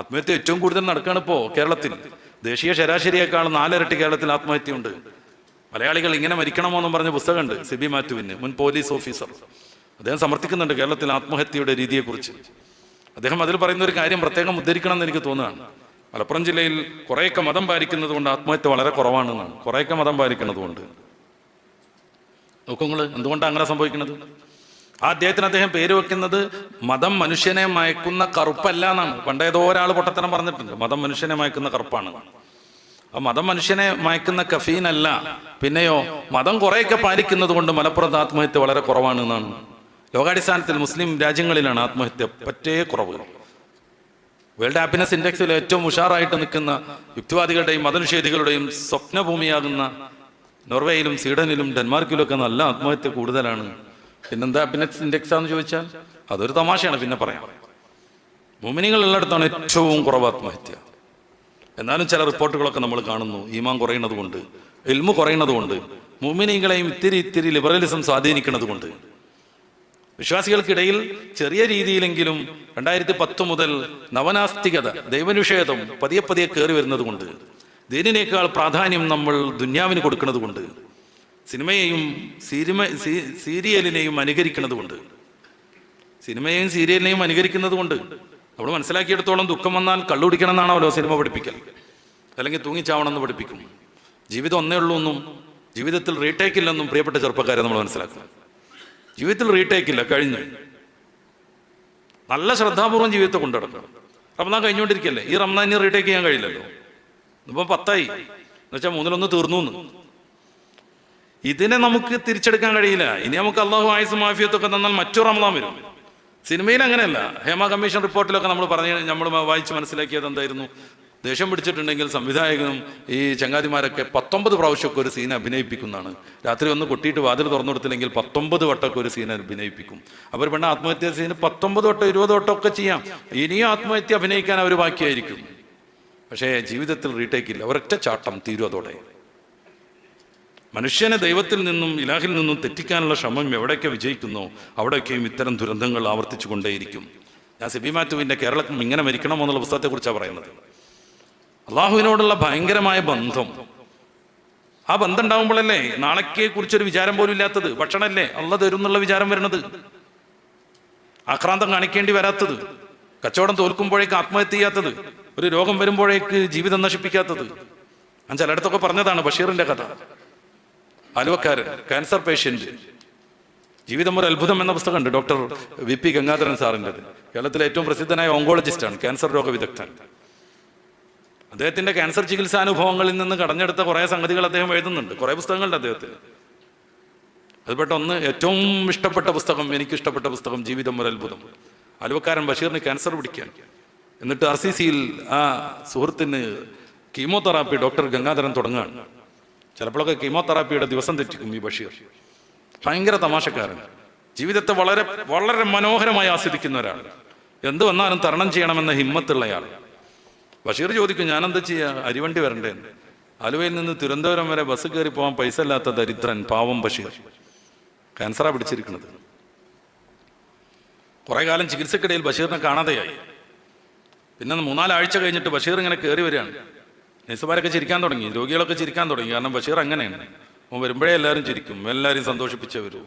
ആത്മഹത്യ ഏറ്റവും കൂടുതൽ നടക്കുകയാണ് ഇപ്പോൾ കേരളത്തിൽ. ദേശീയ ശരാശരിയേക്കാൾ നാലിരട്ടി കേരളത്തിൽ ആത്മഹത്യയുണ്ട്. മലയാളികൾ ഇങ്ങനെ മരിക്കണമോ എന്നും പറഞ്ഞ പുസ്തകമുണ്ട് സിബി മാത്യുവിന് മുൻ പോലീസ് ഓഫീസർ. അദ്ദേഹം സമർത്ഥിക്കുന്നുണ്ട് കേരളത്തിൽ ആത്മഹത്യയുടെ രീതിയെക്കുറിച്ച്. അദ്ദേഹം അതിൽ പറയുന്ന ഒരു കാര്യം പ്രത്യേകം ഉദ്ധരിക്കണം എന്ന് എനിക്ക് തോന്നുകയാണ്. മലപ്പുറം ജില്ലയിൽ കുറേയൊക്കെ മതം പാലിക്കുന്നത് കൊണ്ട് ആത്മഹത്യ വളരെ കുറവാണെന്നാണ്. കുറേയൊക്കെ മതം പാലിക്കുന്നത് കൊണ്ട് നോക്കുങ്ങൾ എന്തുകൊണ്ടാണ് അങ്ങനെ സംഭവിക്കുന്നത്? അദ്ദേഹത്തിന് അദ്ദേഹം പേര് വെക്കുന്നത് മതം മനുഷ്യനെ മയക്കുന്ന കറുപ്പല്ല എന്നാണ്. പണ്ടേതോ ഒരാൾ പൊട്ടത്തരം പറഞ്ഞിട്ടുണ്ട്. മതം മനുഷ്യനെ മയക്കുന്ന കറുപ്പാണ്. മതം മനുഷ്യനെ മയക്കുന്ന അല്ല. പിന്നെയോ മതം കുറേയൊക്കെ പാലിക്കുന്നത് കൊണ്ട് മലപ്പുറത്ത് ആത്മഹത്യ വളരെ കുറവാണ് എന്നാണ്. ലോകാടിസ്ഥാനത്തിൽ മുസ്ലിം രാജ്യങ്ങളിലാണ് ആത്മഹത്യ പറ്റേ കുറവ്. വേൾഡ് ഹാപ്പിനെസ് ഇൻഡെക്സിൽ ഏറ്റവും ഉഷാറായിട്ട് നിൽക്കുന്ന യുക്തിവാദികളുടെയും മതനിഷേധികളുടെയും സ്വപ്നഭൂമിയാകുന്ന നോർവേയിലും സ്വീഡനിലും ഡെൻമാർക്കിലും ഒക്കെ നല്ല ആത്മഹത്യ കൂടുതലാണ്. പിന്നെന്താ? ഹാപ്പിനെസ് ഇൻഡെക്സ് ആണെന്ന് ചോദിച്ചാൽ അതൊരു തമാശയാണ് പിന്നെ പറയാം. മുമിനികൾ ഉള്ളിടത്താണ് ഏറ്റവും കുറവ് ആത്മഹത്യ. എന്നാലും ചില റിപ്പോർട്ടുകളൊക്കെ നമ്മൾ കാണുന്നു. ഈമാൻ കുറയുന്നത് കൊണ്ട് എൽമു കുറയുന്നത് കൊണ്ട് മുമിനികളെയും ഇത്തിരി ഇത്തിരി ലിബറലിസം സ്വാധീനിക്കുന്നത് കൊണ്ട് വിശ്വാസികൾക്കിടയിൽ ചെറിയ രീതിയിലെങ്കിലും രണ്ടായിരത്തി പത്ത് മുതൽ നവനാസ്തികത ദൈവനിഷേധം പതിയെ പതിയെ കയറി വരുന്നത് കൊണ്ട് ദീനിനേക്കാൾ പ്രാധാന്യം നമ്മൾ ദുന്യാവിന് കൊടുക്കുന്നത് കൊണ്ട് സിനിമയെയും സിനിമ സീരിയലിനെയും അനുകരിക്കുന്നത് കൊണ്ട് സിനിമയെയും സീരിയലിനെയും അനുകരിക്കുന്നത് കൊണ്ട് നമ്മൾ മനസ്സിലാക്കിയെടുത്തോളം ദുഃഖം വന്നാൽ കള്ളുടിക്കണം എന്നാണല്ലോ സിനിമ പഠിപ്പിക്കൽ. അല്ലെങ്കിൽ തൂങ്ങിച്ചാവണം എന്ന് പഠിപ്പിക്കും. ജീവിതം ഒന്നേ ഉള്ളൂ എന്നും ജീവിതത്തിൽ റീടേക്ക് ഇല്ലെന്നും പ്രിയപ്പെട്ട ചെറുപ്പക്കാരെ നമ്മൾ മനസ്സിലാക്കണം. ജീവിതത്തിൽ റീടേക്ക് ഇല്ല കഴിഞ്ഞു. നല്ല ശ്രദ്ധാപൂർവം ജീവിതത്തെ കൊണ്ടുനടക്കണം. റമദാൻ കഴിഞ്ഞുകൊണ്ടിരിക്കല്ലേ? ഈ ഇനി റീടേക്ക് ചെയ്യാൻ കഴിയില്ലല്ലോ. ഇപ്പം പത്തായി. എന്നുവെച്ചാൽ മൂന്നിലൊന്ന് തീർന്നു എന്ന്. ഇതിനെ നമുക്ക് തിരിച്ചെടുക്കാൻ കഴിയില്ല. ഇനി നമുക്ക് അള്ളാഹു ആയുസ് മാഫിയത്തൊക്കെ തന്നാൽ മറ്റൊരു റമദാൻ വരും. സിനിമയിൽ അങ്ങനെയല്ല. ഹേമ കമ്മീഷൻ റിപ്പോർട്ടിലൊക്കെ നമ്മൾ പറഞ്ഞ് നമ്മൾ വായിച്ച് മനസ്സിലാക്കിയത് എന്തായിരുന്നു? ദേഷ്യം പിടിച്ചിട്ടുണ്ടെങ്കിൽ സംവിധായകനും ഈ ചങ്ങാതിമാരൊക്കെ പത്തൊമ്പത് പ്രാവശ്യമൊക്കെ ഒരു സീൻ അഭിനയിപ്പിക്കുന്നതാണ്. രാത്രി ഒന്ന് കൊട്ടിയിട്ട് വാതിൽ തുറന്നു കൊടുത്തില്ലെങ്കിൽ പത്തൊമ്പത് വട്ടമൊക്കെ ഒരു സീൻ അഭിനയിപ്പിക്കും. അവർ പെണ്ണ ആത്മഹത്യ സീന് പത്തൊമ്പത് വട്ടം ഇരുപത് വട്ടം ഒക്കെ ചെയ്യാം. ഇനിയും ആത്മഹത്യ അഭിനയിക്കാൻ അവർ ബാക്കിയായിരിക്കും. പക്ഷേ ജീവിതത്തിൽ റീടേക്ക് ഇല്ല. ഒരൊറ്റ ചാട്ടം തീരും അതോടെ മനുഷ്യനെ ദൈവത്തിൽ നിന്നും ഇലാഹിൽ നിന്നും തെറ്റിക്കാനുള്ള ശ്രമം എവിടെയൊക്കെ വിജയിക്കുന്നോ അവിടെയൊക്കെയും ഇത്തരം ദുരന്തങ്ങൾ ആവർത്തിച്ചു കൊണ്ടേയിരിക്കും. ഞാൻ സിബി മാറ്റുവിന്റെ കേരളത്തിൽ ഇങ്ങനെ മരിക്കണമോ എന്നുള്ള പുസ്തകത്തെക്കുറിച്ചാണ് പറയുന്നത്. അള്ളാഹുവിനോടുള്ള ഭയങ്കരമായ ബന്ധം. ആ ബന്ധം ഉണ്ടാവുമ്പോഴല്ലേ നാളെക്കെ കുറിച്ചൊരു വിചാരം പോലും ഇല്ലാത്തത്? ഭക്ഷണമല്ലേ? അള്ള തരും എന്നുള്ള വിചാരം വരുന്നത്? ആക്രാന്തം കാണിക്കേണ്ടി വരാത്തത്? കച്ചവടം തോൽക്കുമ്പോഴേക്ക് ആത്മഹത്യ ചെയ്യാത്തത്? ഒരു രോഗം വരുമ്പോഴേക്ക് ജീവിതം നശിപ്പിക്കാത്തത്? ഞാൻ ചിലയിടത്തൊക്കെ പറഞ്ഞതാണ് ബഷീറിന്റെ കഥ. ആലുവക്കാരൻ ക്യാൻസർ പേഷ്യന്റ് ജീവിതം ഒരു അത്ഭുതം എന്ന പുസ്തകമുണ്ട്. ഡോക്ടർ വി പി ഗംഗാധരൻ സാറിന്റെ കേരളത്തിലെ ഏറ്റവും പ്രസിദ്ധനായ ഓങ്കോളജിസ്റ്റാണ്. ക്യാൻസർ രോഗവിദഗ്ധൻ അദ്ദേഹത്തിന്റെ ക്യാൻസർ ചികിത്സാനുഭവങ്ങളിൽ നിന്ന് കടഞ്ഞെടുത്ത കുറേ സംഗതികൾ അദ്ദേഹം എഴുതുന്നുണ്ട്. കുറേ പുസ്തകങ്ങളുണ്ട് അദ്ദേഹത്തിന് അതുപെട്ട ഒന്ന് ഏറ്റവും ഇഷ്ടപ്പെട്ട പുസ്തകം എനിക്ക് ഇഷ്ടപ്പെട്ട പുസ്തകം ജീവിതം ഒരു അത്ഭുതം. അലുവക്കാരൻ ബഷീറിന് ക്യാൻസർ പിടിക്കാൻ. എന്നിട്ട് ആർ സി സിയിൽ ആ സുഹൃത്തിന് കീമോതെറാപ്പി ഡോക്ടർ ഗംഗാധരൻ തുടങ്ങുകയാണ്. ചിലപ്പോഴൊക്കെ കീമോതെറാപ്പിയുടെ ദിവസം തെറ്റിക്കും ഈ ബഷീർ. ഭയങ്കര തമാശക്കാരൻ. ജീവിതത്തെ വളരെ വളരെ മനോഹരമായി ആസ്വദിക്കുന്ന ഒരാൾ. എന്ത് വന്നാലും തരണം ചെയ്യണമെന്ന ഹിമ്മത്തുള്ളയാൾ. ബഷീർ ചോദിക്കും ഞാൻ എന്താ ചെയ്യുക അരിവണ്ടി വരണ്ടേ. ആലുവയിൽ നിന്ന് തിരുവനന്തപുരം വരെ ബസ് കയറി പോകാൻ പൈസ ഇല്ലാത്ത ദരിദ്രൻ പാവം ബഷീർ. ക്യാൻസറാ പിടിച്ചിരിക്കുന്നത്. കുറെ കാലം ചികിത്സക്കിടയിൽ ബഷീറിനെ കാണാതെയായി. പിന്നെ മൂന്നാലാഴ്ച കഴിഞ്ഞിട്ട് ബഷീർ ഇങ്ങനെ കയറി വരികയാണ്. നഴ്സുമാരൊക്കെ ചിരിക്കാൻ തുടങ്ങി രോഗികളൊക്കെ ചിരിക്കാൻ തുടങ്ങി. കാരണം ബഷീർ അങ്ങനെയാണ്. അവൻ വരുമ്പോഴേ എല്ലാവരും ചിരിക്കും. എല്ലാവരും സന്തോഷിപ്പിച്ചേ വരൂ.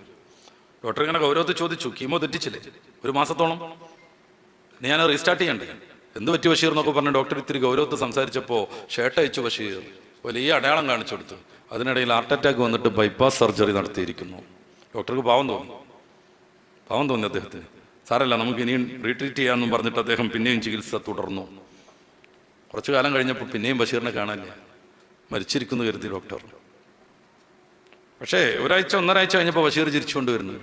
ഡോക്ടർ ഇങ്ങനെ ഗൗരവത്തിൽ ചോദിച്ചു കീമോ തെറ്റിച്ചില്ലേ? ഒരു മാസത്തോളം? ഞാൻ റീസ്റ്റാർട്ട് ചെയ്യണ്ടേ? എന്ത് പറ്റി ബഷീർ? എന്നൊക്കെ പറഞ്ഞ് ഡോക്ടർ ഇത്തിരി ഗൗരവത്തിൽ സംസാരിച്ചപ്പോൾ ഷർട്ട് അയച്ചു ബഷീർ. വലിയ അടയാളം കാണിച്ചു കൊടുത്തു. അതിനിടയിൽ ഹാർട്ട് അറ്റാക്ക് വന്നിട്ട് ബൈപ്പാസ് സർജറി നടത്തിയിരിക്കുന്നു. ഡോക്ടർക്ക് പാവം തോന്നി. പാവം തോന്നി അദ്ദേഹത്തിന്. സാരല്ല നമുക്ക് ഇനിയും റീട്രീറ്റ് ചെയ്യാമെന്നും പറഞ്ഞിട്ട് അദ്ദേഹം പിന്നെയും ചികിത്സ തുടർന്നു. കുറച്ചു കാലം കഴിഞ്ഞപ്പോൾ പിന്നെയും ബഷീറിനെ കാണാനില്ല. മരിച്ചിരിക്കുന്നു കരുതി ഡോക്ടർ. പക്ഷേ ഒരാഴ്ച ഒന്നരാഴ്ച കഴിഞ്ഞപ്പോൾ ബഷീർ ചിരിച്ചുകൊണ്ട് വരുന്നു.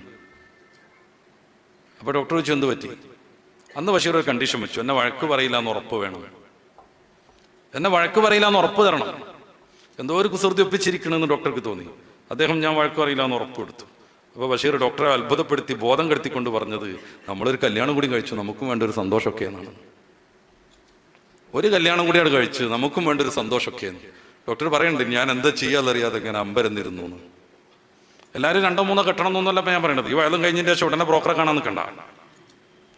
അപ്പോൾ ഡോക്ടർ ചോദിച്ചു എന്ത് പറ്റി? അന്ന് ബഷീർ ഒരു കണ്ടീഷൻ വെച്ചു. എന്നെ വഴക്ക് പറയില്ല എന്ന് ഉറപ്പ് വേണം. എന്നെ വഴക്ക് പറയില്ല എന്ന് ഉറപ്പ് തരണം. എന്തോ ഒരു കുസൃതി ഒപ്പിച്ചിരിക്കണമെന്ന് ഡോക്ടർക്ക് തോന്നി. അദ്ദേഹം ഞാൻ വഴക്ക് പറയില്ല എന്ന് ഉറപ്പ് കൊടുത്തു. അപ്പോൾ ബഷീർ ഡോക്ടറെ അത്ഭുതപ്പെടുത്തി ബോധം കെടുത്തിക്കൊണ്ട് പറഞ്ഞത് നമ്മളൊരു കല്യാണം കൂടി കഴിച്ചു. നമുക്കും വേണ്ട ഒരു സന്തോഷമൊക്കെ എന്നാണ്. ഒരു കല്യാണം കൂടിയാണ് കഴിച്ചു നമുക്കും വേണ്ട ഒരു സന്തോഷമൊക്കെ ഡോക്ടർ പറയുന്നുണ്ട് ഞാൻ എന്താ ചെയ്യാതറിയാതെ ഇങ്ങനെ അമ്പരന്നിരുന്നു എന്ന്. എല്ലാവരും രണ്ടോ മൂന്നോ കെട്ടണം എന്നൊന്നല്ല ഞാൻ പറയണത്. ഈ വയലും കഴിഞ്ഞതിന്റെ ശേഷം ഉടനെ ബ്രോക്കറെ കാണാൻ നിൽക്കണ്ട.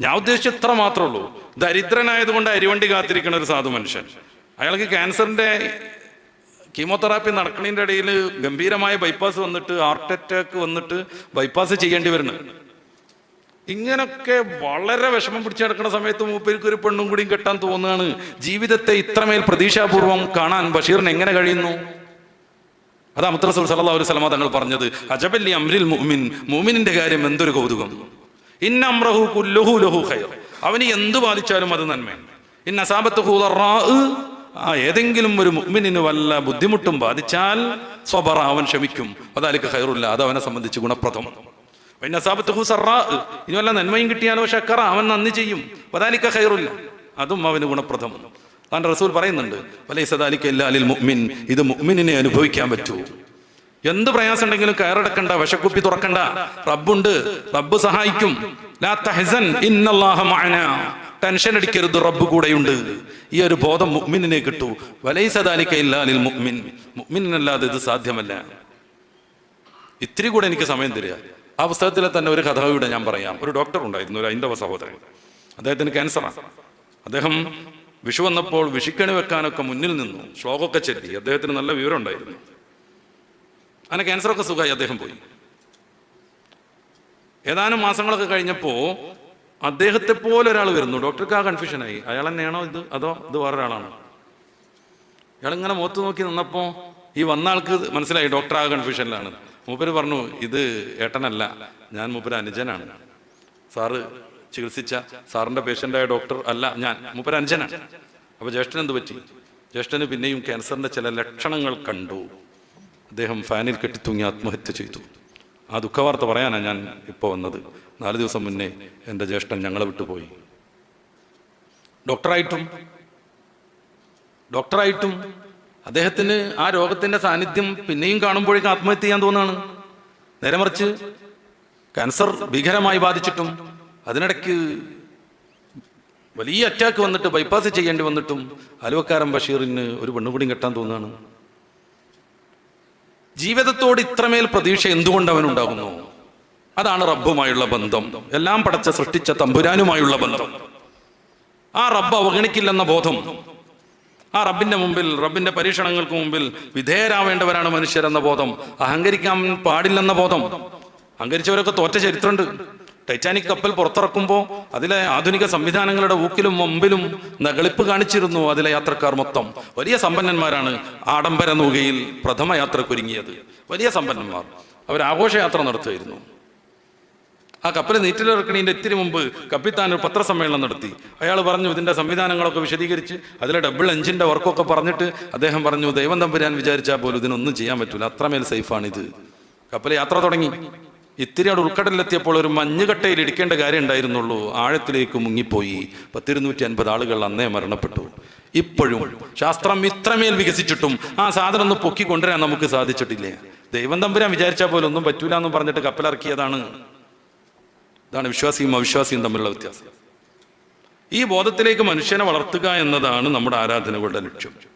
ഞാൻ ഉദ്ദേശിച്ച ഇത്ര മാത്രമേ ഉള്ളൂ. ദരിദ്രനായതുകൊണ്ട് അരിവണ്ടി കാത്തിരിക്കുന്ന ഒരു സാധു മനുഷ്യൻ. അയാൾക്ക് ക്യാൻസറിന്റെ കീമോതെറാപ്പി നടക്കുന്നതിന്റെ ഇടയിൽ ഗംഭീരമായ ബൈപ്പാസ് വന്നിട്ട് ഹാർട്ട് അറ്റാക്ക് വന്നിട്ട് ബൈപ്പാസ് ചെയ്യേണ്ടി വരുന്നത് ഇങ്ങനൊക്കെ വളരെ വിഷമം പിടിച്ചു നടക്കുന്ന സമയത്ത് മൂപ്പേർക്ക് ഒരു പെണ്ണും കൂടിയും കെട്ടാൻ തോന്നുകയാണ്. ജീവിതത്തെ ഇത്രമേൽ പ്രതീക്ഷാപൂർവം കാണാൻ ബഷീറിന് എങ്ങനെ കഴിയുന്നു? അത് അമുത്ര സല്ലാ ഒരു സലമ തങ്ങൾ പറഞ്ഞത് അജബല്ലി അമ്രിൽ മുഅ്മിൻ മുഅ്മിനിന്റെ കാര്യം എന്തൊരു കൗതുകം. ഇന്ന അമ്രഹു കുല്ലുഹു ലഹു ഖൈർ. അവന് എന്ത് ബാധിച്ചാലും അത് നന്മയാണ്. ഇന്ന ദർറാഅ് ആ ഏതെങ്കിലും ഒരു മുഹ്മിനിന് വല്ല ബുദ്ധിമുട്ടും ബാധിച്ചാൽ സ്വബറ അവൻ ക്ഷമിക്കും. അതാലിക്ക് ഖൈറുല്ല അത് അവനെ സംബന്ധിച്ച് ഗുണപ്രദം. പിന്നെ അസാബത്തുഹു സറാഅ് ഇനി നന്മയും കിട്ടിയാലോ ഷക്കറ? അവൻ നന്ദി ചെയ്യും. വതാലിക്ക ഖൈറുല്ല. അതും അവന് ഗുണപ്രദം. താൻ റസൂൽ പറയുന്നുണ്ട് വലൈസദാലിക്ക എല്ലാലിൽ മുഅ്മിൻ. ഇത് മുഅ്മിനിനെ അനുഭവിക്കാൻ പറ്റൂ. എന്ത് പ്രയാസം ഉണ്ടെങ്കിലും കയറടക്കണ്ട വിഷക്കുപ്പി തുറക്കണ്ട. റബ്ബുണ്ട്. റബ്ബ് സഹായിക്കും. ലാ ടെൻഷൻ അടിക്കരുത് റബ്ബ് കൂടെയുണ്ട്. ഈ ഒരു ബോധം മുഗ്മിനെ കിട്ടൂ. വലൈസദാലിക്ക ഇല്ലാലിൽ മുഗ്മിൻ മുഗ്മിനല്ലാതെ ഇത് സാധ്യമല്ല. ഇത്തിരി കൂടെ എനിക്ക് സമയം തരിക. ആ പുസ്തകത്തിലെ തന്നെ ഒരു കഥ ഇവിടെ ഞാൻ പറയാം. ഒരു ഡോക്ടർ ഉണ്ടായിരുന്നു ഒരു ഐന്ദവ സഹോദരൻ. അദ്ദേഹത്തിന് ക്യാൻസറാണ് അദ്ദേഹം വിഷു വന്നപ്പോൾ വിഷിക്കണി വെക്കാനൊക്കെ മുന്നിൽ നിന്നു ശ്ലോകമൊക്കെ ചെല്ലി. അദ്ദേഹത്തിന് നല്ല വിവരം ഉണ്ടായിരുന്നു. അങ്ങനെ ക്യാൻസറൊക്കെ സുഖമായി അദ്ദേഹം പോയി. ഏതാനും മാസങ്ങളൊക്കെ കഴിഞ്ഞപ്പോൾ അദ്ദേഹത്തെ പോലെ ഒരാൾ വരുന്നു. ഡോക്ടർക്ക് ആ കൺഫ്യൂഷനായി അയാൾ തന്നെയാണോ ഇത്? അതോ ഇത് വേറൊരാളാണോ? ഇയാൾ ഇങ്ങനെ മുഖത്ത് നോക്കി നിന്നപ്പോൾ ഈ വന്ന ആൾക്ക് മനസ്സിലായി ഡോക്ടർ ആ കൺഫ്യൂഷനിലാണ് മൂപ്പര് പറഞ്ഞു ഇത് ഏട്ടനല്ല ഞാൻ മൂപ്പര് അനുജനാണ്. സാറ് ചികിത്സിച്ച സാറിന്റെ പേഷ്യന്റായ ഡോക്ടർ അല്ല ഞാൻ മൂപ്പര് അനുജനാണ്. അപ്പോൾ ജ്യേഷ്ഠൻ എന്ത് പറ്റി? ജ്യേഷ്ഠന് പിന്നെയും ക്യാൻസറിന്റെ ചില ലക്ഷണങ്ങൾ കണ്ടു. അദ്ദേഹം ഫാനിൽ കെട്ടിത്തൂങ്ങി ആത്മഹത്യ ചെയ്തു. ആ ദുഃഖവാർത്ത പറയാനാണ് ഞാൻ ഇപ്പോൾ വന്നത്. നാല് ദിവസം മുന്നേ എന്റെ ജ്യേഷ്ഠൻ ഞങ്ങളെ വിട്ടുപോയി. ഡോക്ടറായിട്ടും ഡോക്ടറായിട്ടും അദ്ദേഹത്തിന് ആ രോഗത്തിന്റെ സാന്നിധ്യം പിന്നെയും കാണുമ്പോഴേക്കും ആത്മഹത്യ ചെയ്യാൻ തോന്നുകയാണ് നേരെ മറിച്ച് ക്യാൻസർ ഭീകരമായി ബാധിച്ചിട്ടും അതിനിടയ്ക്ക് വലിയ അറ്റാക്ക് വന്നിട്ട് ബൈപ്പാസ് ചെയ്യേണ്ടി വന്നിട്ടും അലുവക്കാരൻ ബഷീറിന് ഒരു പെണ്ണുകൂടിയും കെട്ടാൻ തോന്നുകയാണ് ജീവിതത്തോട് ഇത്രമേൽ പ്രതീക്ഷ എന്തുകൊണ്ട് അവനുണ്ടാകുന്നു? അതാണ് റബ്ബുമായുള്ള ബന്ധം. എല്ലാം പടച്ച സൃഷ്ടിച്ച തമ്പുരാനുമായുള്ള ബന്ധം. ആ റബ്ബ് അവഗണിക്കില്ലെന്ന ബോധം ആ റബ്ബിന്റെ മുമ്പിൽ റബ്ബിന്റെ പരീക്ഷണങ്ങൾക്ക് മുമ്പിൽ വിധേയരാവേണ്ടവരാണ് മനുഷ്യരെന്ന ബോധം. അഹങ്കരിക്കാൻ പാടില്ലെന്ന ബോധം. അഹങ്കരിച്ചവരൊക്കെ തോറ്റ ചരിത്രമുണ്ട്. ടൈറ്റാനിക് കപ്പൽ പുറത്തിറക്കുമ്പോൾ അതിലെ ആധുനിക സംവിധാനങ്ങളുടെ ഊക്കിലും മുമ്പിലും നകളിപ്പ് കാണിച്ചിരുന്നു അതിലെ യാത്രക്കാർ മൊത്തം. വലിയ സമ്പന്നന്മാരാണ് ആഡംബര നൂകയിൽ പ്രഥമ യാത്രക്കൊരുങ്ങിയത്. വലിയ സമ്പന്നന്മാർ. അവർ ആഘോഷയാത്ര നടത്തുമായിരുന്നു ആ കപ്പൽ നീറ്റിലിറക്കണീന്റെ ഇത്തിരി മുമ്പ് കപ്പിത്താൻ ഒരു പത്രസമ്മേളനം നടത്തി. അയാൾ പറഞ്ഞു ഇതിന്റെ സംവിധാനങ്ങളൊക്കെ വിശദീകരിച്ച് അതിലെ ഡബിൾ എഞ്ചിന്റെ വർക്കൊക്കെ പറഞ്ഞിട്ട് അദ്ദേഹം പറഞ്ഞു ദൈവം തമ്പുരാൻ വിചാരിച്ചാൽ പോലും ഇതിനൊന്നും ചെയ്യാൻ പറ്റില്ല അത്രമേൽ സേഫാണിത്. കപ്പൽ യാത്ര തുടങ്ങി. ഇത്തിരി അവിടെ ഉൾക്കടലിലെത്തിയപ്പോൾ ഒരു മഞ്ഞുകട്ടയിൽ ഇടിക്കേണ്ട കാര്യം ഉണ്ടായിരുന്നുള്ളൂ. ആഴത്തിലേക്ക് മുങ്ങിപ്പോയി. പത്തിരുന്നൂറ്റി അൻപത് ആളുകൾ അന്നേ മരണപ്പെട്ടു. ഇപ്പോഴും ശാസ്ത്രം ഇത്രമേൽ വികസിച്ചിട്ടും ആ സാധനം ഒന്ന് പൊക്കി കൊണ്ടുവരാൻ നമുക്ക് സാധിച്ചിട്ടില്ല. ദൈവം തമ്പുരാൻ വിചാരിച്ചാൽ പോലും ഒന്നും പറ്റൂല എന്നും പറഞ്ഞിട്ട് കപ്പലിറക്കിയതാണ്. ഇതാണ് വിശ്വാസിയും അവിശ്വാസിയും തമ്മിലുള്ള വ്യത്യാസം. ഈ ബോധത്തിലേക്ക് മനുഷ്യനെ വളർത്തുക എന്നതാണ് നമ്മുടെ ആരാധനകളുടെ ലക്ഷ്യം.